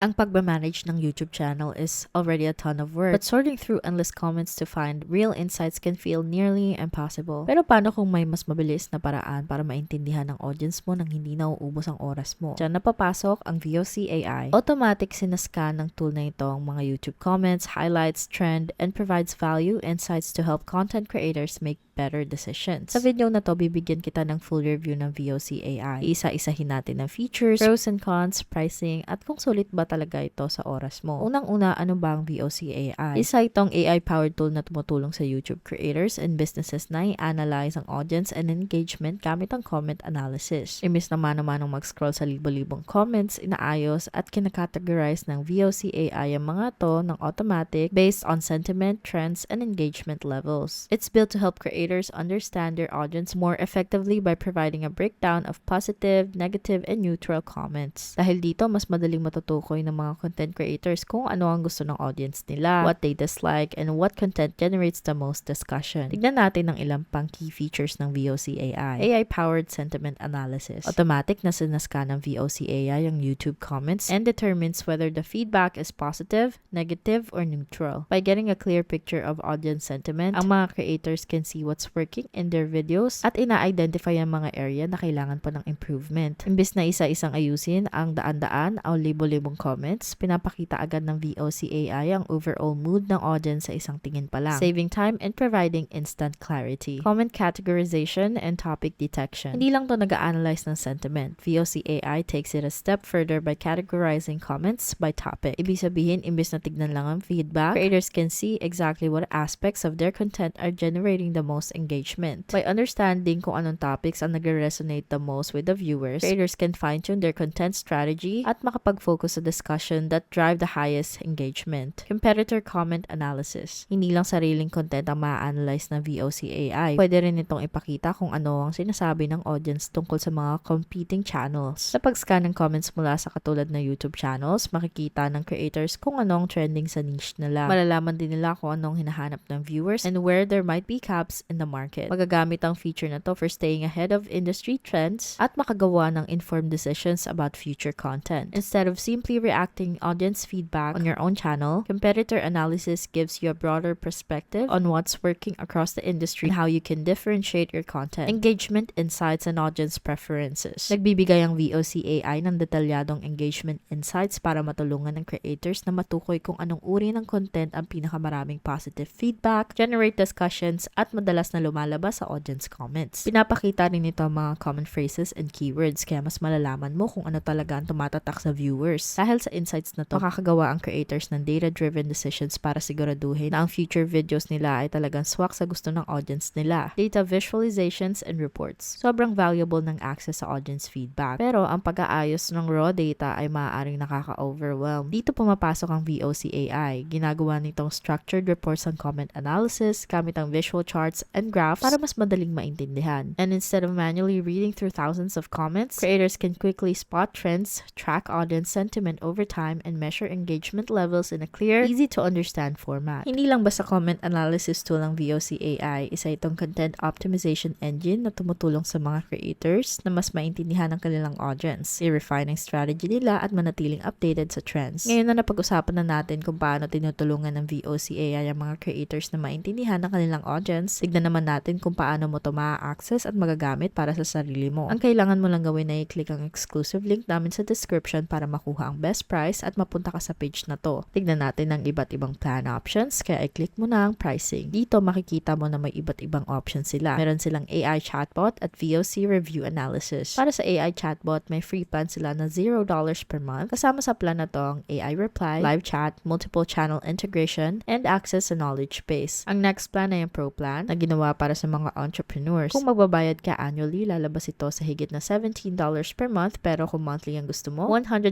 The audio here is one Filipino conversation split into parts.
Ang pagmamanage ng YouTube channel is already a ton of work, but sorting through endless comments to find real insights can feel nearly impossible. Pero paano kung may mas mabilis na paraan para maintindihan ng audience mo nang hindi nauubos ang oras mo? Diyan napapasok ang VOC AI. Automatic sinascan ng tool na ito ang mga YouTube comments, highlights, trend, and provides value insights to help content creators make better decisions. Sa video na to, bibigyan kita ng full review ng VOC AI. Isa-isahin natin ang features, pros and cons, pricing, at kung sulit ba talaga ito sa oras mo. Unang-una, ano ba ang VOC AI? Isa itong AI-powered tool na tumutulong sa YouTube creators and businesses na i-analyze ang audience and engagement gamit ang comment analysis. Imbis na mano-manong mag-scroll sa libo-libong comments, inaayos at kinakategorize ng VOC AI ang mga to ng automatic based on sentiment, trends, and engagement levels. It's built to help creators understand their audience more effectively by providing a breakdown of positive, negative, and neutral comments. Dahil dito, mas madaling matutukoy ng mga content creators kung ano ang gusto ng audience nila, what they dislike, and what content generates the most discussion. Tignan natin ang ilang pang key features ng VOC AI. AI-powered sentiment analysis. Automatic na sinascan ng VOC AI ang YouTube comments and determines whether the feedback is positive, negative, or neutral. By getting a clear picture of audience sentiment, ang mga creators can see what's working in their videos at ina-identify ang mga area na kailangan pa ng improvement. Imbis na isa-isang ayusin ang daan-daan o libo-libong comments, pinapakita agad ng VOC AI ang overall mood ng audience sa isang tingin pa lang, saving time and providing instant clarity. Comment categorization and topic detection. Hindi lang to nag-analyze ng sentiment. VOC AI takes it a step further by categorizing comments by topic. Ibig sabihin, imbis na tignan lang ang feedback, creators can see exactly what aspects of their content are generating the most engagement. By understanding kung anong topics ang nagre-resonate the most with the viewers, creators can fine-tune their content strategy at makapag-focus sa discussion that drive the highest engagement. Competitor comment analysis. Hindi lang sariling content ang ma-analyze ng VOC AI. Pwede rin itong ipakita kung ano ang sinasabi ng audience tungkol sa mga competing channels. Sa pag-scan ng comments mula sa katulad na YouTube channels, makikita ng creators kung anong trending sa niche nila. Malalaman din nila kung anong hinahanap ng viewers and where there might be gaps in the market. Magagamit ang feature na to for staying ahead of industry trends at makagawa ng informed decisions about future content. Instead of simply reacting audience feedback on your own channel, competitor analysis gives you a broader perspective on what's working across the industry and how you can differentiate your content, engagement, insights, and audience preferences. Nagbibigay ang VOC AI ng detalyadong engagement insights para matulungan ng creators na matukoy kung anong uri ng content ang pinakamaraming positive feedback, generate discussions, at madalas na lumalabas sa audience comments. Pinapakita rin ito ang mga common phrases and keywords kaya mas malalaman mo kung ano talaga ang tumatatak sa viewers. Dahil sa insights na to, makakagawa ang creators ng data-driven decisions para siguraduhin na ang future videos nila ay talagang swak sa gusto ng audience nila. Data visualizations and reports. Sobrang valuable ng access sa audience feedback. Pero ang pag-aayos ng raw data ay maaaring nakaka-overwhelm. Dito pumapasok ang VOC AI. Ginagawa nitong structured reports and comment analysis gamit ang visual charts and graphs para mas madaling maintindihan. And instead of manually reading through thousands of comments, creators can quickly spot trends, track audience sentiment over time, and measure engagement levels in a clear, easy to understand format. Hindi lang basta comment analysis tool ang VOC AI, isa itong content optimization engine na tumutulong sa mga creators na mas maintindihan ang kanilang audience, i-refine ang strategy nila at manatiling updated sa trends. Ngayon na napag-usapan na natin kung paano tinutulungan ng VOC AI ang mga creators na maintindihan ang kanilang audience, tignan naman natin kung paano mo ito ma-access at magagamit para sa sarili mo. Ang kailangan mo lang gawin ay i-click ang exclusive link namin sa description para makuha ang best price at mapunta ka sa page na to. Tignan natin ang iba't ibang plan options, kaya i-click mo na ang pricing. Dito makikita mo na may iba't ibang options sila. Meron silang AI chatbot at VOC review analysis. Para sa AI chatbot, may free plan sila na $0 per month. Kasama sa plan na to ang AI reply, live chat, multiple channel integration, and access sa knowledge base. Ang next plan ay ang Pro plan na ginawa para sa mga entrepreneurs. Kung magbabayad ka annually, lalabas ito sa higit na $17 per month pero kung monthly ang gusto mo, $179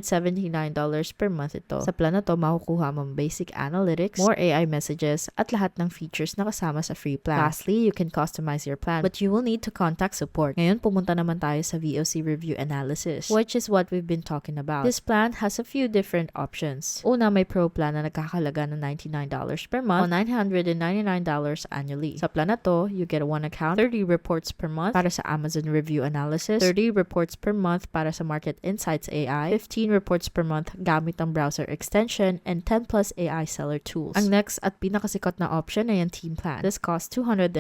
per month ito. Sa plan na to, makukuha mo basic analytics, more AI messages, at lahat ng features na kasama sa free plan. Lastly, you can customize your plan but you will need to contact support. Ngayon, pumunta naman tayo sa VOC review analysis, which is what we've been talking about. This plan has a few different options. Una, may pro plan na nagkakalaga ng $99 per month o $999 annually. Sa plan na to, to, you get one account, 30 reports per month para sa Amazon Review Analysis, 30 reports per month para sa Market Insights AI, 15 reports per month gamit ang browser extension, and 10 plus AI seller tools. Ang next at pinakasikat na option ay ang Team Plan. This costs $299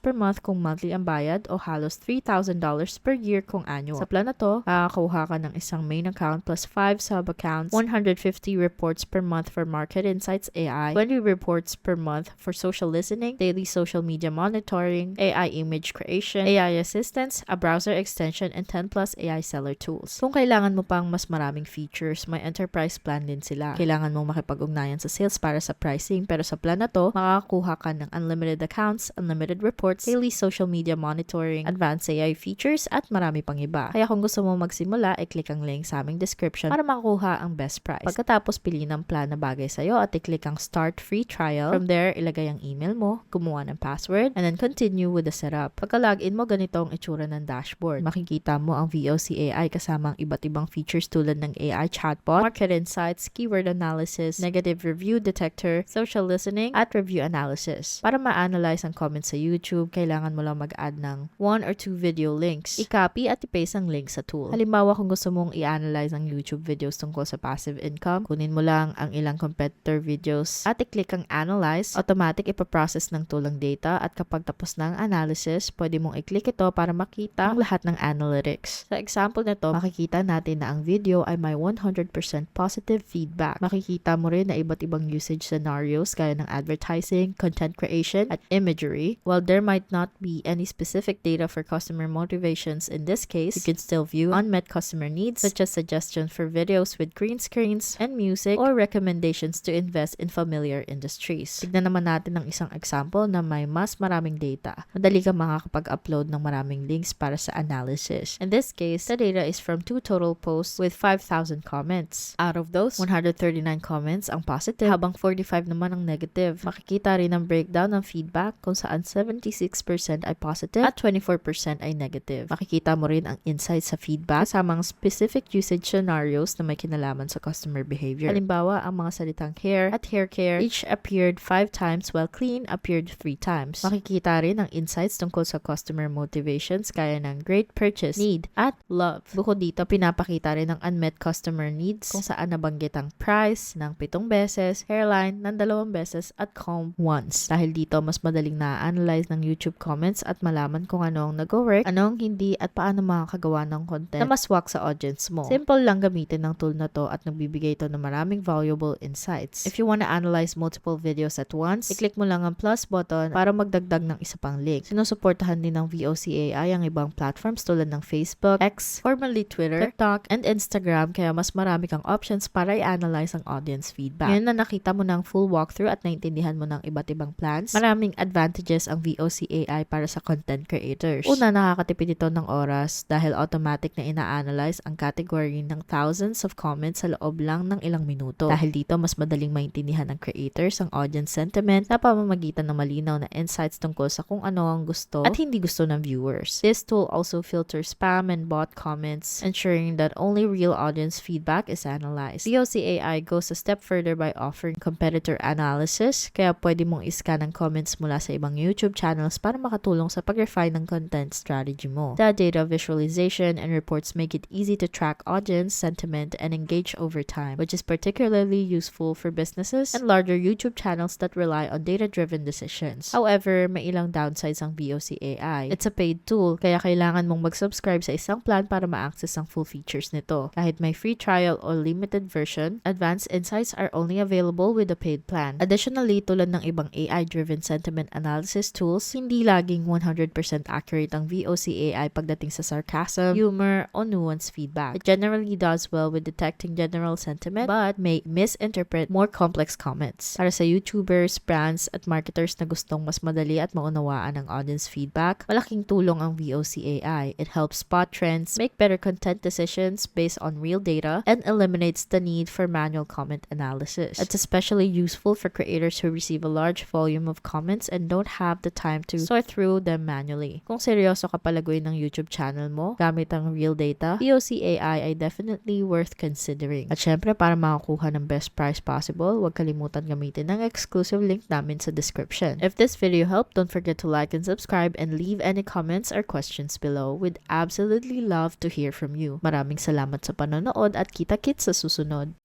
per month kung monthly ang bayad o halos $3,000 per year kung annual. Sa plan na to, makakakuha ka ng isang main account plus 5 sub-accounts, 150 reports per month for Market Insights AI, 20 reports per month for social listening, daily social media monitoring, AI image creation, AI assistance, a browser extension, and 10 plus AI seller tools. Kung kailangan mo pang mas maraming features, may enterprise plan din sila. Kailangan mong makipag-ugnayan sa sales para sa pricing, pero sa plan na to, makakakuha ka ng unlimited accounts, unlimited reports, daily social media monitoring, advanced AI features, at marami pang iba. Kaya kung gusto mo magsimula, i-click ang link sa aming description para makuha ang best price. Pagkatapos, pili ng plan na bagay sa'yo at i-click ang start free trial. From there, ilagay ang email mo, gumawa ng password, and then continue with the setup. Pagka-login mo, ganito ang itsura ng dashboard. Makikita mo ang VOC AI kasama ang iba't ibang features tulad ng AI chatbot, market insights, keyword analysis, negative review detector, social listening, at review analysis. Para ma-analyze ang comments sa YouTube, kailangan mo lang mag-add ng one or two video links. I-copy at i-paste ang link sa tool. Halimbawa, kung gusto mong i-analyze ang YouTube videos tungkol sa passive income, kunin mo lang ang ilang competitor videos at i-click ang analyze, automatic ipaprocess ng tulang data at kapag tapos na ang analysis, pwede mong i-click ito para makita ang lahat ng analytics. Sa example nito, makikita natin na ang video ay may 100% positive feedback. Makikita mo rin na iba't ibang usage scenarios gaya ng advertising, content creation, at imagery. While there might not be any specific data for customer motivations in this case, you can still view unmet customer needs such as suggestions for videos with green screens and music or recommendations to invest in familiar industries. Tignan naman natin ang isang example na may mas maraming data. Madali kang makakapag-upload ng maraming links para sa analysis. In this case, the data is from two total posts with 5,000 comments. Out of those, 139 comments ang positive habang 45 naman ang negative. Makikita rin ang breakdown ng feedback kung saan 76% ay positive at 24% ay negative. Makikita mo rin ang insights sa feedback kasamang specific usage scenarios na may kinalaman sa customer behavior. Halimbawa, ang mga salitang hair at hair care each appeared 5 times while clean appeared 3 times. Makikita rin ang insights tungkol sa customer motivations kaya ng great purchase, need, at love. Bukod dito, pinapakita rin ang unmet customer needs kung saan nabanggit ang price ng pitong beses, hairline ng dalawang beses, at comb once. Dahil dito, mas madaling na-analyze ng YouTube comments at malaman kung ano ang nag-work, ano ang hindi, at paano makakagawa ng content na maswak sa audience mo. Simple lang gamitin ng tool na to at nagbibigay ito ng maraming valuable insights. If you want to analyze multiple videos at once, i-click mo lang ang plus button para magdagdag ng isa pang link. Sinusuportahan din ng VOCAI ang ibang platforms tulad ng Facebook, X, formerly Twitter, TikTok, and Instagram kaya mas marami kang options para i-analyze ang audience feedback. Ngayon na nakita mo ng full walkthrough at naintindihan mo ng iba't ibang plans, maraming advantages ang VOCAI para sa content creators. Una, nakakatipid ito ng oras dahil automatic na ina-analyze ang category ng thousands of comments sa loob lang ng ilang minuto. Dahil dito, mas madaling maintindihan ng creators ang audience sentiment sa pamamagitan ng malinaw na insights tungkol sa kung ano ang gusto at hindi gusto ng viewers. This tool also filters spam and bot comments, ensuring that only real audience feedback is analyzed. VOCAI goes a step further by offering competitor analysis, kaya pwede mong iscan ang comments mula sa ibang YouTube channels para makatulong sa pag-refine ng content strategy mo. The data visualization and reports make it easy to track audience sentiment and engage over time, which is particularly useful for businesses and larger YouTube channels that rely on data-driven decisions. However, may ilang downsides ang VOCAI. It's a paid tool, kaya kailangan mong mag-subscribe sa isang plan para ma-access ang full features nito. Kahit may free trial or limited version, advanced insights are only available with the paid plan. Additionally, tulad ng ibang AI-driven sentiment analysis tools, hindi laging 100% accurate ang VOCAI pagdating sa sarcasm, humor, o nuance feedback. It generally does well with detecting general sentiment but may misinterpret more complex comments. Para sa YouTubers, brands, at marketers na gustong mas madali at maunawaan ang audience feedback, malaking tulong ang VOCAI. It helps spot trends, make better content decisions based on real data, and eliminates the need for manual comment analysis. It's especially useful for creators who receive a large volume of comments and don't have the time to sort through them manually. Kung seryoso ka palaguin ng YouTube channel mo gamit ang real data, VOCAI ay definitely worth considering. At syempre, para makakuha ng best price possible, huwag kalimutan gamitin ang exclusive link namin sa description. If this video helped, don't forget to like and subscribe and leave any comments or questions below. We'd absolutely love to hear from you. Maraming salamat sa panonood at kita-kits sa susunod.